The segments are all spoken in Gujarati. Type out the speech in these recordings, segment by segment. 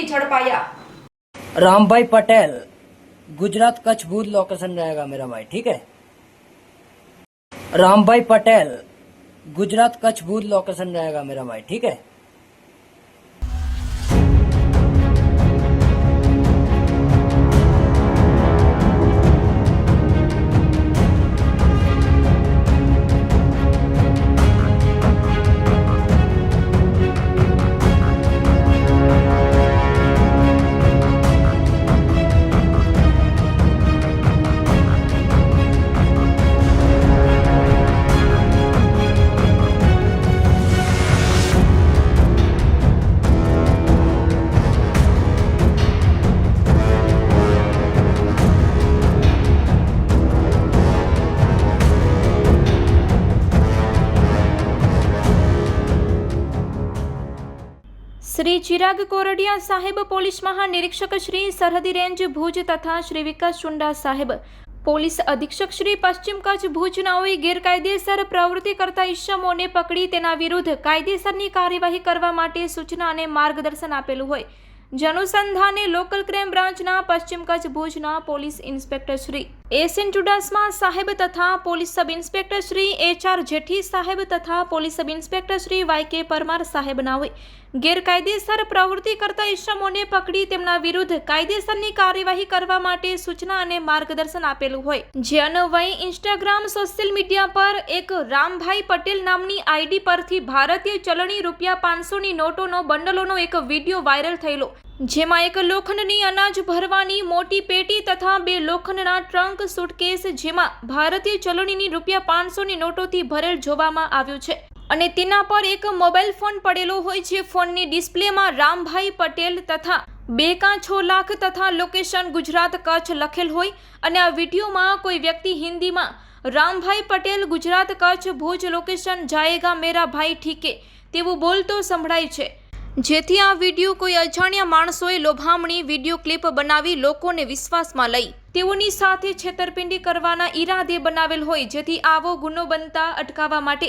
छड़ पाया। राम भाई पटेल, गुजरात कच्छ भूत लोकेशन रहेगा मेरा भाई, ठीक है? राम भाई पटेल, गुजरात कच्छ भूत लोकेशन रहेगा मेरा भाई, ठीक है? શ્રી ચિરાગ કોરડિયા સાહેબ પોલીસ મહાનિરીક્ષક શ્રી સરહદી રેન્જ ભુજ તથા શ્રી વિકાસ ચુંડા સાહેબ પોલીસ અધિક્ષક શ્રી પશ્ચિમ કચ્છ ભુજનાઓએ ગેરકાયદેસર પ્રવૃત્તિ કરતા ઈસમોને પકડી તેના વિરુદ્ધ કાયદેસરની કાર્યવાહી કરવા માટે સૂચના અને માર્ગદર્શન આપેલું હોય. જનુસંધાને લોકલ ક્રાઇમ બ્રાન્ચના પશ્ચિમ કચ્છ ભુજના police inspector Shri S N Chudasama સાહેબ તથા police sub inspector Shri H R Jethi સાહેબ તથા police sub inspector Shri Y K Parmar સાહેબ હોય. ગેરકાયદેસર પ્રવૃત્તિ કરતા ઈસમોને પકડી તેમના વિરુદ્ધ કાયદેસરની કાર્યવાહી કરવા માટે સૂચના અને માર્ગદર્શન આપેલું હોય. જે અન્વયે ઇન્સ્ટાગ્રામ સોશિયલ મીડિયા પર એક રામભાઈ પટેલ નામની આઈડી પરથી ભારતીય ચલણી રૂપિયા પાંચસોની નોટોનો બંડલોનો એક વીડિયો વાયરલ થયેલો. જેમાં એક લોખંડની અનાજ ભરવાની મોટી પેટી તથા બે લોખંડના ટ્રંક સુટકેસ જેમાં ભારતીય ચલણીની રૂપિયા પાંચસોની નોટોથી ભરેલ જોવામાં આવ્યું છે. અને તેના પર એક મોબાઈલ ફોન પડેલો હોય છે ફોનની ડિસ્પ્લેમાં રામભાઈ પટેલ તથા બે કાં છ લાખ તથા લોકેશન ગુજરાત કચ્છ લખેલ હોય અને આ વિડીયોમાં કોઈ વ્યક્તિ હિન્દીમાં રામભાઈ પટેલ ગુજરાત કચ્છ ભુજ લોકેશન જાયેગા મેરા ભાઈ ઠીકે તેવું બોલતો સંભળાય છે. જેથી આ વીડિયો કોઈ અજાણ્યા માણસોએ લોભામણી વીડિયો ક્લિપ બનાવી લોકોને વિશ્વાસમાં લઈ. તેઓની સાથે છેતરપિંડી કરવાના ઈરાદે બનાવેલ હોય જેથી આવો ગુનો બનતા અટકાવવા માટે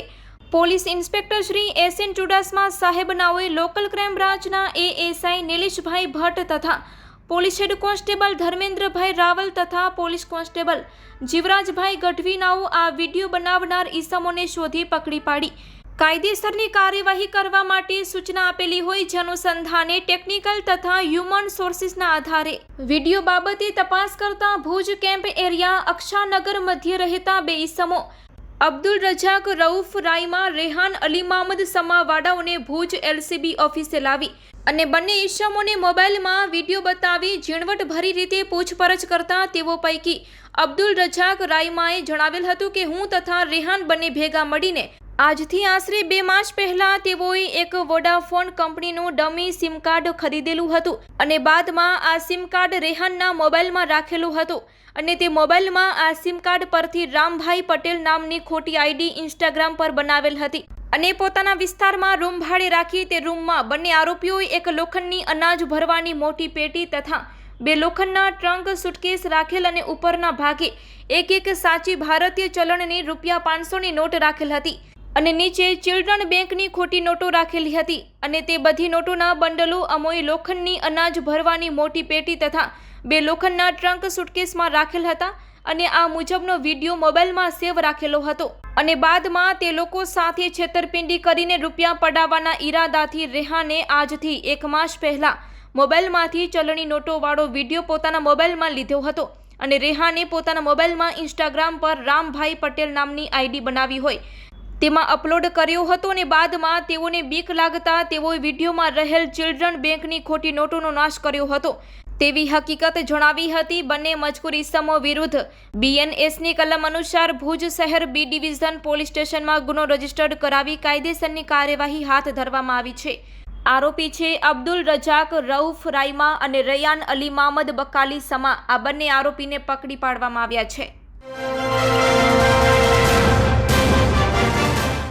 police inspector Shri S N Chudasama સાહેબનાઓએ local crime બ્રાન્ચના એએસઆઈ નિલેશભાઈ ભટ્ટ તથા police head constable Dharmendrabhai Raval તથા પોલીસ કોન્સ્ટેબલ જીવરાજભાઈ ગઢવીનાઓ આ વીડિયો બનાવનાર ઈસમોને શોધી પકડી પાડી. કાયદેસરની કાર્યવાહી કરવા માટે સૂચના આપેલી હોય, જે અનુસંધાને ટેકનિકલ તથા હ્યુમન સોર્સિસના આધારે. વીડિયો બાબતે તપાસ કરતા ભુજ કેમ્પ એરિયા અક્ષાનગર મધ્ય રહેતા બે ઈસમો અબ્દુલ રજાક રઉફ રાઈમા રેહાન અલી મામદ સમાવાડાઓને ભુજ એલસીબી ઓફિસે લાવી અને બંને ઈસમોને મોબાઈલમાં વીડિયો બતાવી ઝીણવટભરી રીતે પૂછપરછ કરતા તેઓ પૈકી અબ્દુલ રજાક રાયમાએ જણાવેલ હતું કે હું તથા રેહાન બંને ભેગા મળીને આજથી આશરે બે માસ પહેલા તેઓએ એક વોડાફોન કંપનીનું ડમી સિમ કાર્ડ ખરીદેલું હતું અને બાદમાં આ સિમ કાર્ડ રેહાનના મોબાઈલમાં રાખેલું હતું અને તે મોબાઈલમાં આ સિમ કાર્ડ પરથી રામભાઈ પટેલ નામની ખોટી આઈડી ઇન્સ્ટાગ્રામ પર બનાવેલ હતી અને પોતાના વિસ્તારમાં રૂમ ભાડે રાખી તે રૂમમાં બંને આરોપીઓએ એક લોખંડની અનાજ ભરવાની મોટી પેટી તથા બે લોખંડના ટ્રંક સુટકેસ રાખેલ અને ઉપરના ભાગે એક એક સાચી ભારતીય ચલણની રૂપિયા પાંચસોની નોટ રાખેલ હતી. અને નીચે ચિલ્ડ્રન બેંકની ખોટી નોટો રાખેલી હતી અને તે બધી નોટોના બંડલો અમોએ લોખંડની અનાજ ભરવાની મોટી પેટી તથા બે લોખંડના ટ્રંક સુટકેસમાં રાખેલ હતા અને આ મુજબનો વીડિયો મોબાઈલમાં સેવ રાખેલો હતો. અને બાદમાં તે લોકો સાથે છેતરપિંડી કરીને રૂપિયા પડાવવાના ઈરાદાથી રેહાને આજથી એક માસ પહેલા મોબાઈલમાંથી ચલણી નોટોવાળો વીડિયો પોતાના મોબાઈલમાં લીધો હતો અને રેહાને પોતાના મોબાઈલમાં ઇન્સ્ટાગ્રામ પર રામભાઈ પટેલ નામની આઈડી બનાવી હોય. તેમાં અપલોડ કર્યો હતો અને બાદમાં તેઓને બીક લાગતા તેઓએ વિડીયોમાં રહેલ ચિલ્ડ્રન બેંકની ખોટી નોટોનો નાશ કર્યો હતો. તેવી હકીકત જણાવી હતી બંને મજકૂર ઇસમો વિરુદ્ધ. બીએનએસની કલમ અનુસાર ભુજ શહેર બી ડિવિઝન પોલીસ સ્ટેશનમાં ગુનો રજીસ્ટર્ડ કરાવી કાયદેસરની કાર્યવાહી હાથ ધરવામાં આવી છે. આરોપી છે અબ્દુલ રજાક રઉફ રાઈમા અને રયાન અલી મામદ બકાલી સમા. આ બંને આરોપીને પકડી પાડવામાં આવ્યા છે.